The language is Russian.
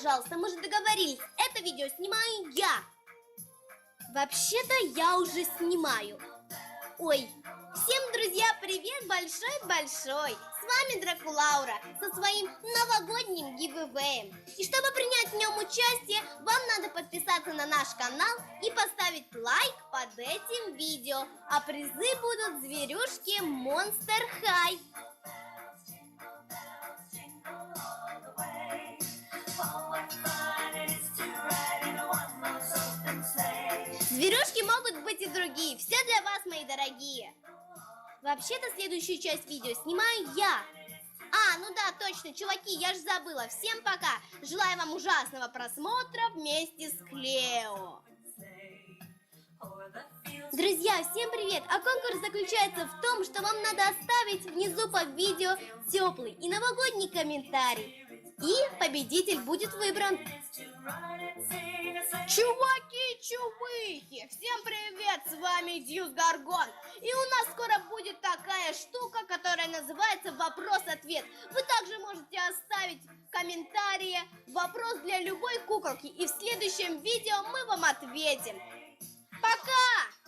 пожалуйста, мы же договорились, это видео снимаю я. Вообще-то я уже снимаю. Ой, всем, друзья, привет большой-большой! С вами Дракулаура со своим новогодним гивэвэем. И чтобы принять в нем участие, вам надо подписаться на наш канал и поставить лайк под этим видео. А призы будут зверюшки Monster High. Зверюшки могут быть и другие. Все для вас, мои дорогие. Вообще-то следующую часть видео снимаю я. А, ну да, точно, чуваки, я же забыла. Всем пока. Желаю вам ужасного просмотра вместе с Клео. Друзья, всем привет! А конкурс заключается в том, что вам надо оставить внизу под видео теплый и новогодний комментарий. И победитель будет выбран. Чуваки, чувыхи! Всем привет! С вами Дьюс Гаргон. И у нас скоро будет такая штука, которая называется вопрос-ответ. Вы также можете оставить комментарии, вопрос для любой куколки. И в следующем видео мы вам ответим. Пока!